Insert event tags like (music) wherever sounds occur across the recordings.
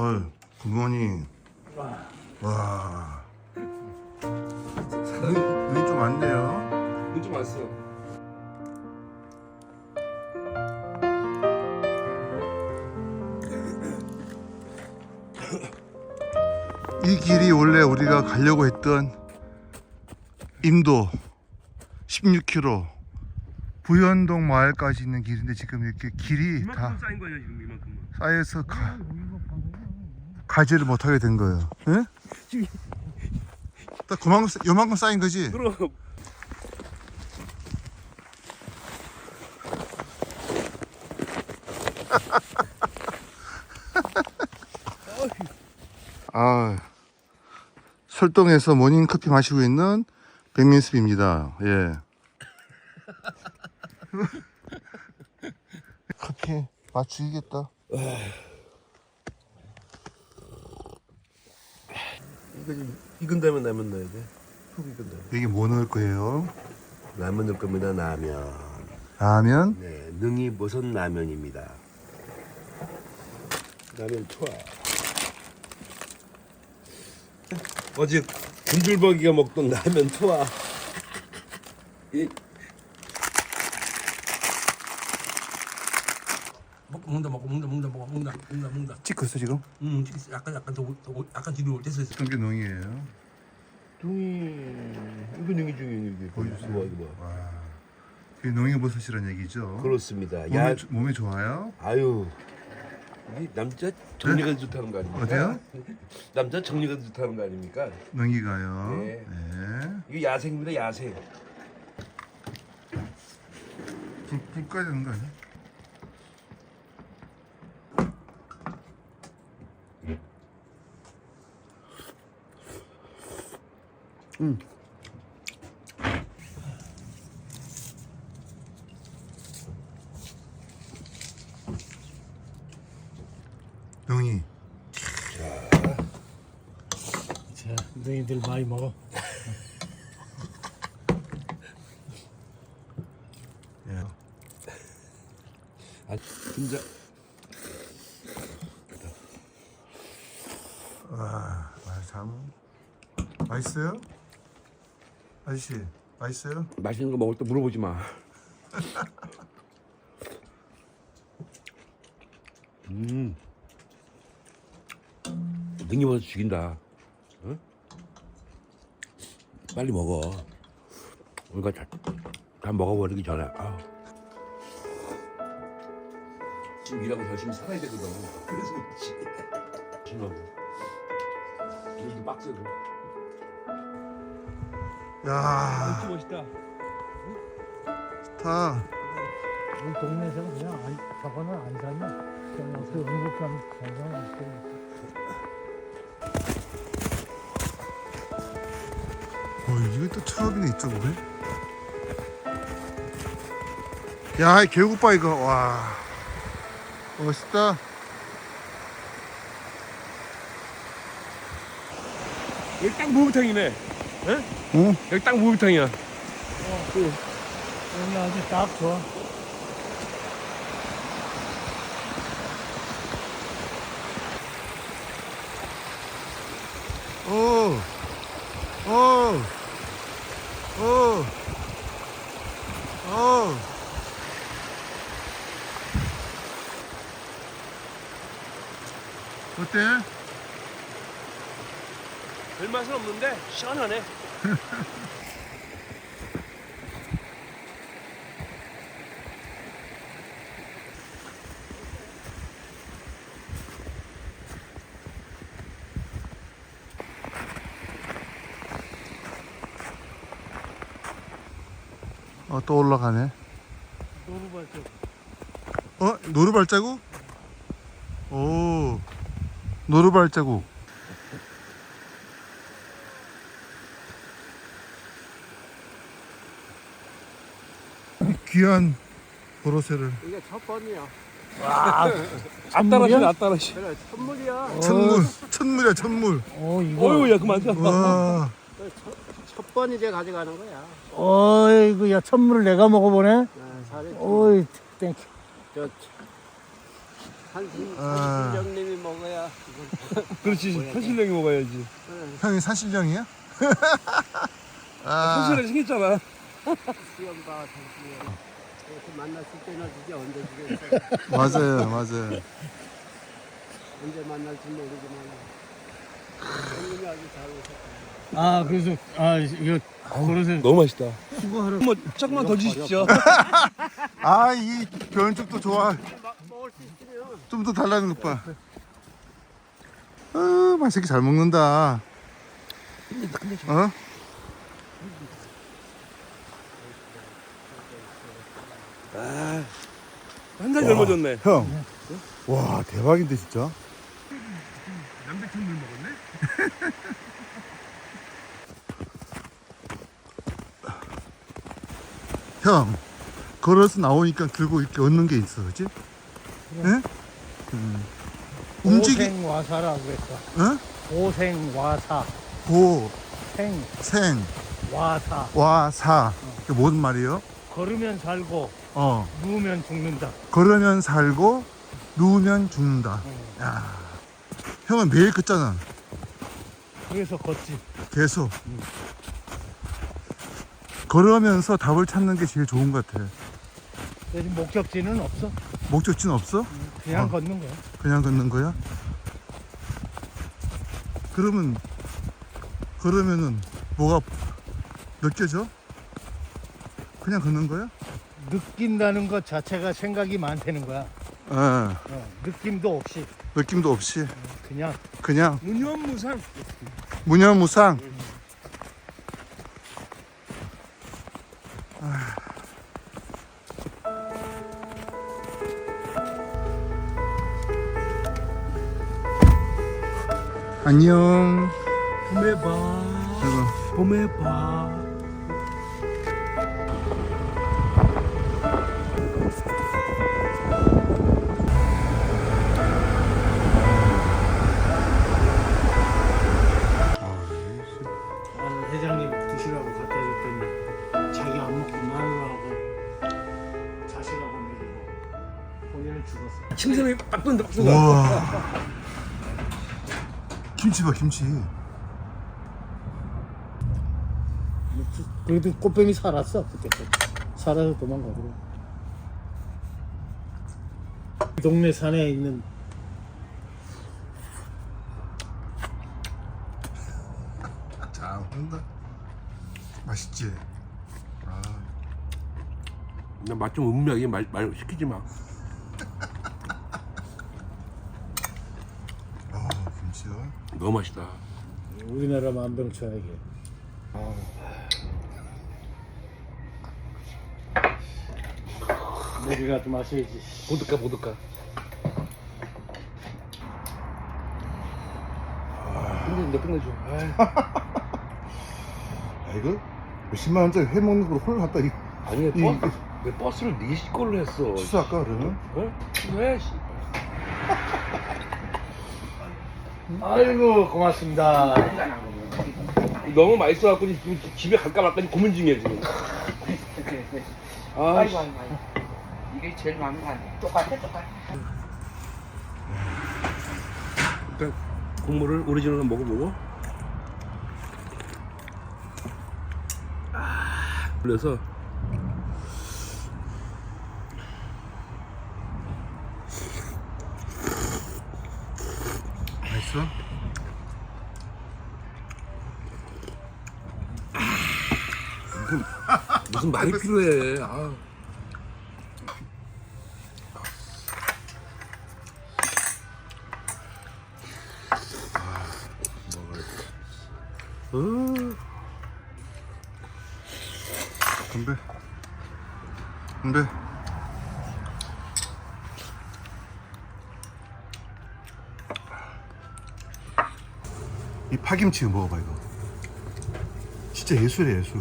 어이, 굿모닝. 와. 눈이, 좀 많네요. 눈좀 왔어. 이 길이 원래 우리가 가려고 했던 임도 16km 부현동 마을까지 있는 길인데 지금 이렇게 길이 다 이만큼 쌓인 거예요 지금 이만큼만. 쌓여서 가, 가지를 못하게 된 거예요. 예? 딱 그만큼 쌓- 요만큼 쌓인 거지. 그럼 (laughs) 아 설동에서 모닝 커피 마시고 있는 백민습입니다. 예. (laughs) 커피 맛 죽이겠다. 이거 좀 익은 다음에 라면 넣어야 돼. 푹 익은 다음에. 여기 뭐 넣을 거예요? 라면 넣을 겁니다. 라면. 라면? 네, 능이 버섯 라면입니다. 라면 투하. 어제 굶줄버기가 먹던 라면 투하. 이 먹- 먹는다 먹고 먹는다 먹는다 먹어 먹는다 먹는다 먹는다 찍고 있어 지금? 음 약간 약간 더, 더 약간 뒤로 됐어 어떤 게 농이에요? 둥이 이거 능이 중에 이게 보여주세요. 이거 뭐. 와, 그게 농이버섯이라는 얘기죠. 그렇습니다. 몸에, 야, 조- 몸에 좋아요? 아유. 이 남자 정리가 좋다는 거 아닙니까? 어디요? 남자 정리가 좋다는 거 아닙니까? 농이가요. 네. 네. 이거 야생입니다. 야생. 불, 불 꺼야 되는 거 아니야? 농이 자, 너희들 많이 먹어. 예. 아, 진짜 와, 아, 참 맛있어요? 아저씨 맛있어요? 맛있는 거 먹을 때 물어보지 마. (laughs) 음. 능이 먹어서 죽인다. 응? 빨리 먹어. 우리가 다, 다 먹어버리기 전에. 아우. 지금 일하고 열심히 살아야 되거든. 그래서 그렇지. 신나고. 일도 빡세고. 야, 멋있다. 좋다. 우리 동네에서는 그냥 안, 저거는 안 사면 그냥 그 응급감 생각은 있고. 어, 이게 또 트럭이네 이쪽으로. 야, 이 계곡 봐 이거. 와, 멋있다. 여기 딱 무비탕이네. 응? 여기 딱 무비탕이야. 여기 아주 딱 좋아. 오, 오, 오, 오. 어때? 별 맛은 없는데 시원하네. 어, 또 올라가네. 노루발적. 어? 노루 발자국? 오, 노루 발자국. 귀한 보로새를 이게 첫 번이야. 앞따라시 앞따라시. 그래, 선물이야. 천물 천물이야 천물 어, 이거. 어유 야 그만. 와첫 번이 제 가져가는 거야. 어이구, 야, 천물을 내가 먹어보네. 아, 사실 어이, 땡큐. 저 한신 아. 한신정님이 먹어야 (laughs) 그렇지 현실력이 먹어야지 형이 산신령이야? (laughs) 아, 현실력 생겼잖아 수영 봐 당신이 이렇게 만났을 때는 진짜 언제 주겠어 맞아요, 맞아요. 언제 만날지 모르지만 형님이 아주 잘 오셨다. 아 그래서 아 이거 그릇을 너무 맛있다 수거하러 뭐 조금만 더 주십시오 (laughs) 아, 이 변죽도 좋아. 먹을 수 있으면 좀 더 달라는 것 봐. 아, 맛있게 잘 먹는다. 어? 한달 젊어졌네 형. 와, 대박인데, 진짜. 남백천 물 먹었네 (laughs) 형, 걸어서 나오니까 들고 이렇게 얻는 게 있어, 그지? 응? 음. 움직이, 고생와사라고 그랬어 어? 고생와사 고, 생 생, 와사 와, 사. 그게 뭔 말이에요? 걸으면 살고 어. 누우면 죽는다 걸으면 살고, 누우면 죽는다. 야. 형은 매일 걷잖아. 그래서 걷지 계속. 걸으면서 답을 찾는 게 제일 좋은 것 같아. 대신 목적지는 없어 목적지는 없어? 그냥 어. 걷는 거야 그냥 걷는 거야? 그러면 그러면은 뭐가 느껴져? 그냥 걷는 거야? 느낀다는 것 자체가 생각이 많다는 거야 예. 어, 느낌도 없이 느낌도 없이 그냥 그냥 무념무상 무념무상. 안녕. 봄에 봐. 봄에 봐 뜬다 빡 뜬다 우와. 김치 봐 김치. 그래도 꽃뱀이 살았어 그때까지 살아서 도망가더라고 이 동네 산에 있는 자 먹는다. 맛있지. 아. 나맛 좀 음미하게 말, 말 시키지 마 아 김치야. 너무 맛있다. 우리나라 만병초약이야 내리가 좀 마셔야지. 보드카 보드카. 끝내준다 끝내줘. 아. 이거? 몇십만 원짜리 회 먹는 걸로 홀 갔다 이 아니 왜, 이- 버, 왜 버스를 네 걸로 했어? 취소할까 그러면? 어? 왜 씨. 아이고 고맙습니다. 너무 맛있어갖고 지금 집에 갈까 말까 고민 중이야 지금. 아 씨. 아이고 아이고 아이고. 이게 제일 마음에 가네 똑같아 똑같아. 일단 국물을 오리지널로 먹어보고. 아 그래서 맛있어? 무슨 말이 필요해 아. 어. 건배. 건배. 이 파김치 먹어봐 이거. 진짜 예술이야 예술.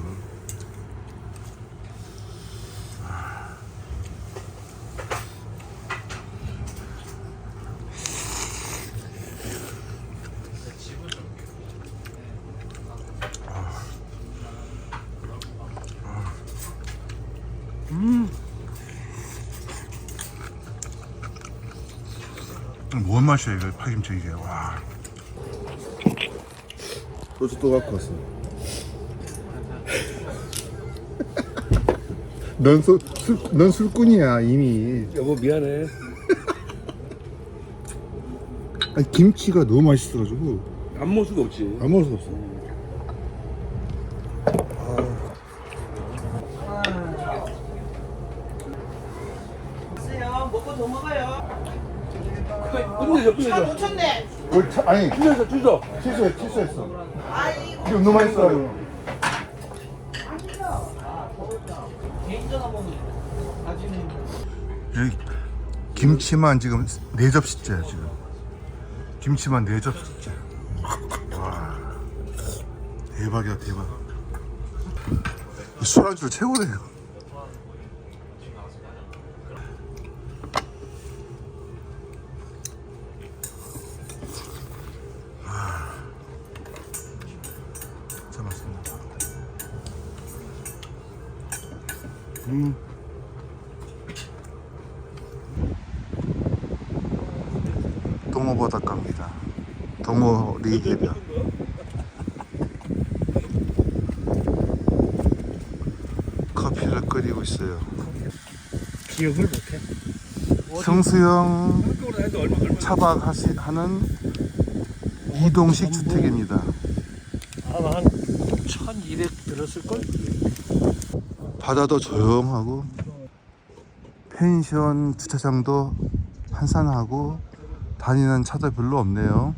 아. 음. 음. 뭔 맛이야 이거 파김치 이게? 와. 소주 또 갖고 왔어 넌, 술, 술, 넌 술꾼이야 이미 여보 미안해. 아니, 김치가 너무 맛있어가지고 안 먹을 수가 없지. 안 먹을 수 없어 먹고 더 먹어요. 끝내줘 끝내줘. 놓쳤네. 뭘 차, 아니. 주저 주저. 취소해 취소했어. 이게 너무 맛있어요. 여기 김치만 지금 네 접시째야 지금. 김치만 네 접시째. 와. 대박이야 대박. 이 술안주 최고네요 해변. 커피를 끓이고 있어요. 기억을 못해. 성수형. 차박하는 이동식 주택입니다. 아마 한 1200 들었을걸? 바다도 조용하고 펜션 주차장도 한산하고 다니는 차도 별로 없네요.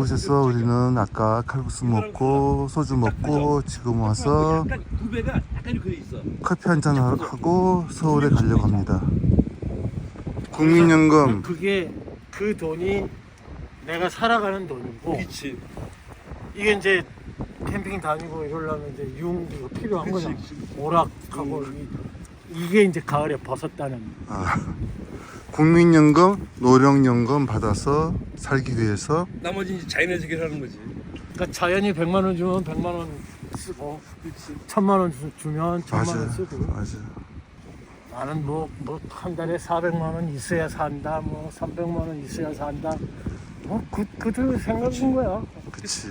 이곳에서 우리는 아까 칼국수 먹고 소주 먹고 지금 와서. 커피 한 잔 하고 서울에 가려고 합니다. 국민연금 그게 그 돈이 내가 살아가는 돈이고 그렇지. 이게 이제 캠핑 다니고 이러려면 이제 융 이거 필요한 거잖아. 오락하고 이- 이게 이제 가을에 벗었다는. 아, 국민연금 노령연금 받아서 살기 위해서 나머지 이제 자연의 세계를 하는 거지. 그러니까 자연이 100만 원 주면 100만 원 쓰고 천만 원 주- 주면 천만 맞아 원 쓰고. 맞아 나는 뭐 뭐 한 달에 400만 원 있어야 산다 뭐 300만 원 있어야 산다. 뭐 그, 그들 생각인 거야. 그치.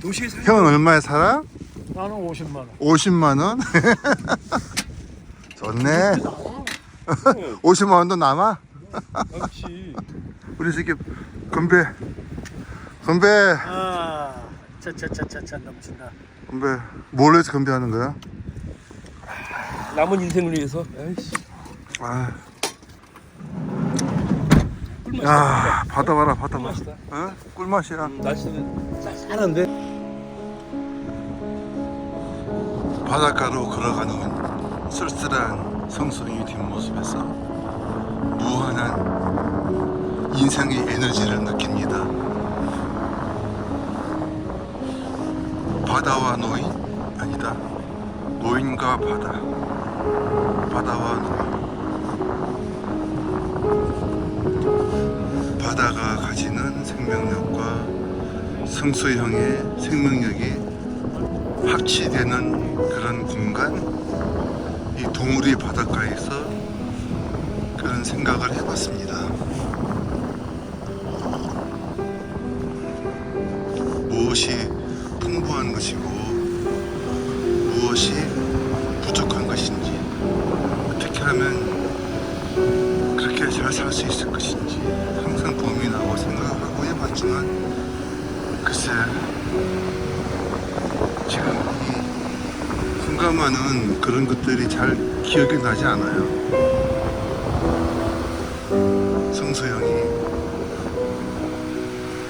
도시에 살. 형은 얼마에 살아? 나는 50만 원. 50만 원? (laughs) 좋네 (laughs) 50만 원도 남아? 그렇지. (laughs) 우리 새끼 건배 건배 아, 차차차차차 넘친다. 건배 뭘 해서 건배하는 거야? 남은 인생을 위해서. 아이씨. 아. 야 바다 봐라 바다 봐 꿀맛이다. 어? 꿀맛이야 날씨는 쌀쌀한데. 바닷가로 걸어가는 쓸쓸한 성수리 뒷모습에서 무한한 인생의 에너지를 느낍니다. 바다와 노인? 아니다. 노인과 바다. 바다와 노인. 바다가 가지는 생명력과 성수형의 생명력이 합치되는 그런 공간, 이 동우리 바닷가에서 그런 생각을 해봤습니다. 무엇이 풍부한 것이고, 무엇이 부족한 것인지, 어떻게 하면 그렇게 잘 살 수 있을 것인지 항상 고민하고 생각하고 해봤지만, 글쎄, 지금 이 순간만은 그런 것들이 잘 기억이 나지 않아요. 성수형이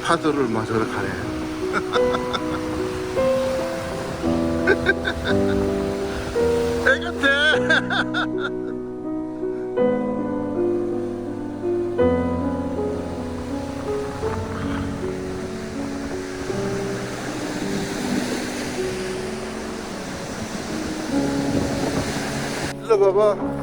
파도를 맞으러 가네. (laughs) 일로 봐봐.